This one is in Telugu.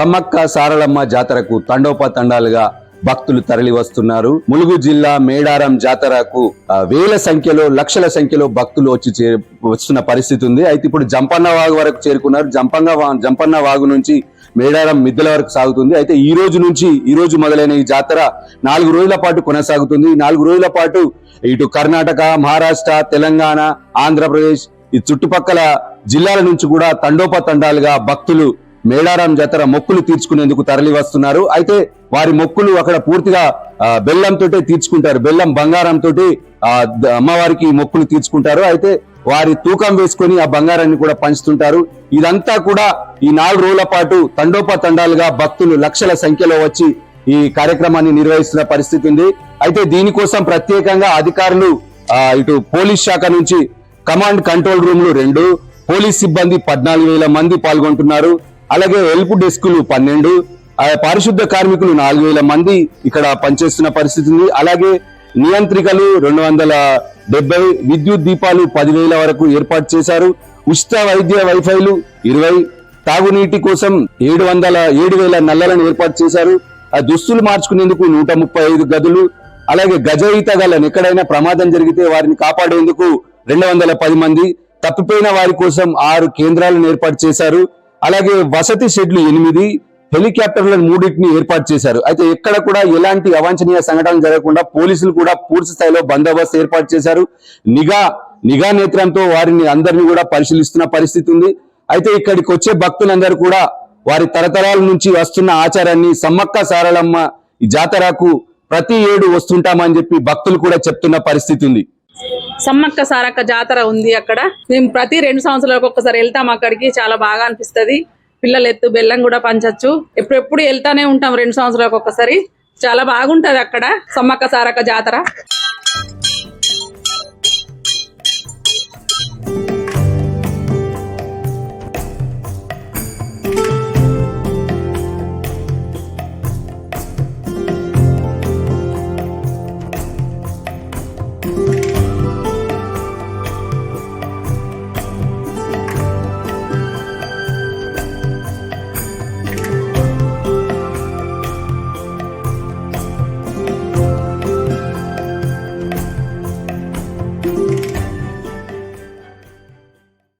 సమ్మక్క సారలమ్మ జాతరకు తండోపతండాలుగా భక్తులు తరలి వస్తున్నారు ములుగు జిల్లా మేడారం జాతరకు వేల సంఖ్యలో లక్షల సంఖ్యలో భక్తులు వచ్చి వస్తున్న పరిస్థితి ఉంది. అయితే ఇప్పుడు జంపన్న వాగు వరకు చేరుకున్నారు. జంపన్న జంపన్న వాగు నుంచి మేడారం మిద్దెల వరకు సాగుతుంది. అయితే ఈ రోజు నుంచి ఈ రోజు మొదలైన ఈ జాతర నాలుగు రోజుల పాటు కొనసాగుతుంది. ఈ నాలుగు రోజుల పాటు ఇటు కర్ణాటక మహారాష్ట్ర తెలంగాణ ఆంధ్రప్రదేశ్ ఈ చుట్టుపక్కల జిల్లాల నుంచి కూడా తండోపతండాలుగా భక్తులు మేడారం జాతర మొక్కులు తీర్చుకునేందుకు తరలి వస్తున్నారు అయితే వారి మొక్కులు అక్కడ పూర్తిగా బెల్లంతో తీర్చుకుంటారు. బెల్లం బంగారంతో అమ్మవారికి మొక్కులు తీర్చుకుంటారు. అయితే వారి తూకం వేసుకొని ఆ బంగారాన్ని కూడా పంచుతుంటారు. ఇదంతా కూడా ఈ నాలుగు రోజుల పాటు తండోపతండాలుగా భక్తులు లక్షల సంఖ్యలో వచ్చి ఈ కార్యక్రమాన్ని నిర్వహిస్తున్న పరిస్థితి ఉంది. అయితే దీనికోసం ప్రత్యేకంగా అధికారులు ఆ, ఇటు పోలీస్ శాఖ నుంచి కమాండ్ కంట్రోల్ రూమ్లు రెండు పోలీస్ సిబ్బంది పద్నాలుగు వేల మంది పాల్గొంటున్నారు. అలాగే హెల్ప్ డెస్కులు పన్నెండు ఆ, పారిశుద్ధ కార్మికులు నాలుగు వేల మంది ఇక్కడ పనిచేస్తున్న పరిస్థితి ఉంది. అలాగే నియంత్రికలు రెండు వందల డెబ్బై విద్యుత్ దీపాలు పదివేల వరకు ఏర్పాటు చేశారు. ఉచిత వైద్య వైఫైలు ఇరవై తాగునీటి కోసం ఏడు వందల ఏడు వేల నల్లలను ఏర్పాటు చేశారు. ఆ దుస్తులు మార్చుకునేందుకు నూట ముప్పై ఐదు గదులు అలాగే గజయిత గలను ఎక్కడైనా ప్రమాదం జరిగితే వారిని కాపాడేందుకు రెండు వందల పది మంది తప్పిపోయిన వారి కోసం ఆరు కేంద్రాలను ఏర్పాటు చేశారు. అలాగే వసతి షెడ్లు ఎనిమిది హెలికాప్టర్లను మూడింటిని ఏర్పాటు చేశారు. అయితే ఎక్కడ కూడా ఎలాంటి అవాంఛనీయ సంఘటనలు జరగకుండా పోలీసులు కూడా పూర్తి స్థాయిలో బందోబస్తు ఏర్పాటు చేశారు. నిఘా నిఘా నేత్రంతో వారిని అందరినీ కూడా పరిశీలిస్తున్న పరిస్థితి ఉంది. అయితే ఇక్కడికి వచ్చే భక్తులందరూ కూడా వారి తరతరాల నుంచి వస్తున్న ఆచారాన్ని సమ్మక్క సారలమ్మ ఈ జాతరకు ప్రతి ఏడు వస్తుంటామని చెప్పి భక్తులు కూడా చెప్తున్న పరిస్థితి ఉంది. సమ్మక్క సారక్క జాతర ఉంది అక్కడ. మేము ప్రతి రెండు సంవత్సరాలకు ఒక్కసారి వెళ్తాం అక్కడికి. చాలా బాగా అనిపిస్తది. పిల్లలు ఎత్తు బెల్లం కూడా పంచచ్చు. ఎప్పుడెప్పుడు వెళ్తానే ఉంటాం రెండు సంవత్సరాలకు ఒక్కసారి. చాలా బాగుంటది అక్కడ సమ్మక్క సారక్క జాతర.